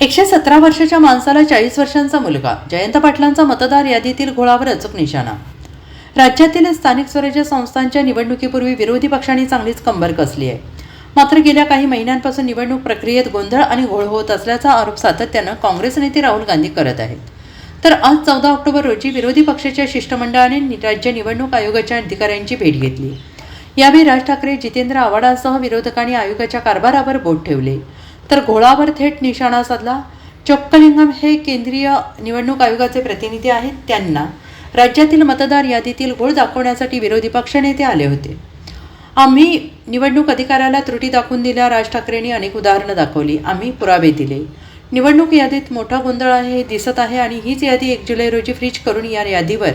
एकशे सतरा वर्षाच्या माणसाला चाळीस वर्षांचा मुलगा. जयंत पाटलांचा मतदार यादीतील घोळावर अचूक निशाणा. राज्यातील स्थानिक स्वराज्य संस्थांच्या निवडणुकीपूर्वी विरोधी पक्षांनी चांगलीच कंबर कसली आहे. मात्र गेल्या काही महिन्यांपासून निवडणूक प्रक्रियेत गोंधळ आणि घोळ होत असल्याचा आरोप सातत्यानं काँग्रेस नेते राहुल गांधी करत आहेत. तर आज चौदा ऑक्टोबर रोजी विरोधी पक्षाच्या शिष्टमंडळाने राज्य निवडणूक आयोगाच्या अधिकाऱ्यांची भेट घेतली. यावेळी राज ठाकरे जितेंद्र आव्हाडांसह विरोधकांनी आयोगाच्या कारभारावर बोट ठेवले. तर घोळावर थेट निशाणा साधला. चोक्कलिंगम हे केंद्रीय निवडणूक आयोगाचे प्रतिनिधी आहेत. त्यांना राज्यातील मतदार यादीतील घोळ दाखवण्यासाठी विरोधी पक्षनेते आले होते. आम्ही निवडणूक अधिकाऱ्याला त्रुटी दाखवून दिल्या. राज ठाकरेंनी अनेक उदाहरणं दाखवली. आम्ही पुरावे दिले. निवडणूक यादीत मोठा गोंधळ आहे हे दिसत आहे आणि हीच यादी एक जुलै रोजी फ्रीज करून या यादीवर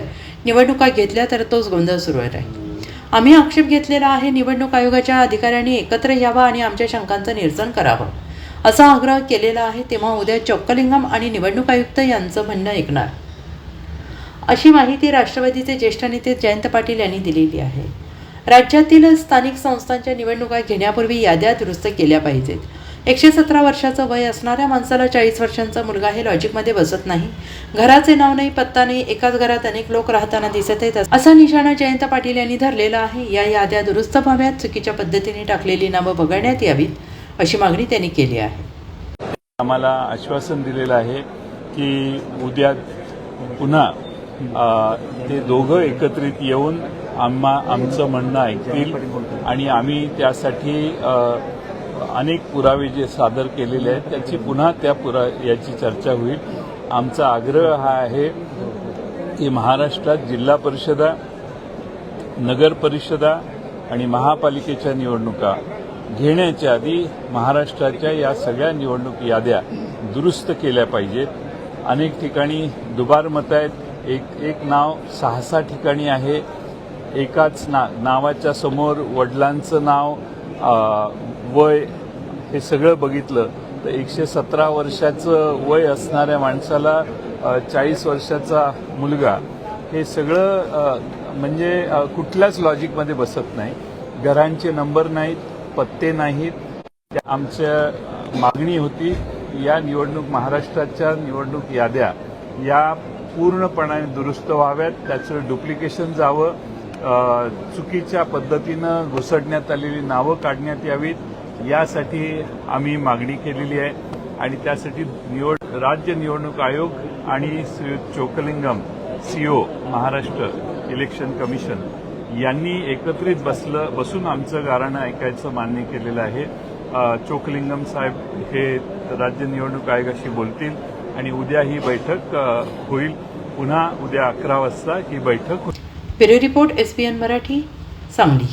निवडणुका घेतल्या तर तोच गोंधळ सुरू राहील आम्ही आक्षेप घेतलेला आहे निवडणूक आयोगाच्या अधिकाऱ्यांनी एकत्र यावा आणि आमच्या शंकांचं निरसन करावं. असा आग्रह केलेला आहे तेव्हा उद्या चोक्कलिंगम आणि निवडणूक आयुक्त यांचं म्हणणं ऐकणार. अशी माहिती राष्ट्रवादीचे ज्येष्ठ नेते जयंत पाटील यांनी दिलेली आहे. राज्यातील स्थानिक संस्थांच्या निवडणुका घेण्यापूर्वी याद्या दुरुस्त केल्या पाहिजेत. एकशे सतरा वर्षाचं वय असणाऱ्या माणसाला चाळीस वर्षांचा मुलगा हे लॉजिकमध्ये बसत नाही. घराचे नाव नाही पत्ता नाही एकाच घरात अनेक लोक राहताना दिसत आहेत असा निशाणा जयंत पाटील यांनी धरलेला आहे. या याद्या दुरुस्त व्हाव्यात चुकीच्या पद्धतीने टाकलेली नावं वगळण्यात यावीत. अशी मागणी त्यांनी केली आहे. आम्हाला आश्वासन दिलेलं आहे की उद्या पुन्हा ते दोघं एकत्रित येऊन आम्हा आमचं म्हणणं ऐकतील आणि आम्ही त्यासाठी अनेक पुरावे जे सादर केलेले आहेत त्याची पुन्हा त्या पुरा याची चर्चा होईल. आमचा आग्रह हा आहे की महाराष्ट्रात जिल्हा परिषदा नगर परिषदा आणि महापालिकेच्या निवडणुका घेण्याच्या आधी महाराष्ट्राच्या या सगळ्या निवडणूक याद्या दुरुस्त केल्या पाहिजेत. अनेक ठिकाणी दुबार मतं आहेत. एक एक नाव सहा सहा ठिकाणी आहे. एकाच ना नावाच्या समोर वडिलांचं नाव वय हे सगळं बघितलं तर एकशे सतरा वर्षाचं वय असणाऱ्या माणसाला चाळीस वर्षाचा मुलगा हे सगळं म्हणजे कुठल्याच लॉजिकमध्ये बसत नाही. घरांचे नंबर नाहीत. पत्ते नाहीत. आमच्या मागणी होती या निवडणूक महाराष्ट्राच्या निवडणूक याद्या या पूर्णपणाने दुरुस्त व्हाव्यात. त्याचं डुप्लिकेशन जावं. चुकीच्या पद्धतीनं घुसडण्यात आलेली नावं काढण्यात यावीत. यासाठी आम्ही मागणी केलेली आहे. आणि त्यासाठी निवड राज्य निवडणूक आयोग आणि Shri Chockalingam CEO Maharashtra election commission यांनी एकत्रित बसलं बसून आमचं गारणं ऐकायचं मान्य केलेलं आहे. चोकलिंगम साहेब हे राज्य निवडणूक आयोगाशी बोलतील आणि उद्या ही बैठक होईल. पुन्हा उद्या अकरा वाजता ही बैठक होईल. Bureau report S Marathi Sangli.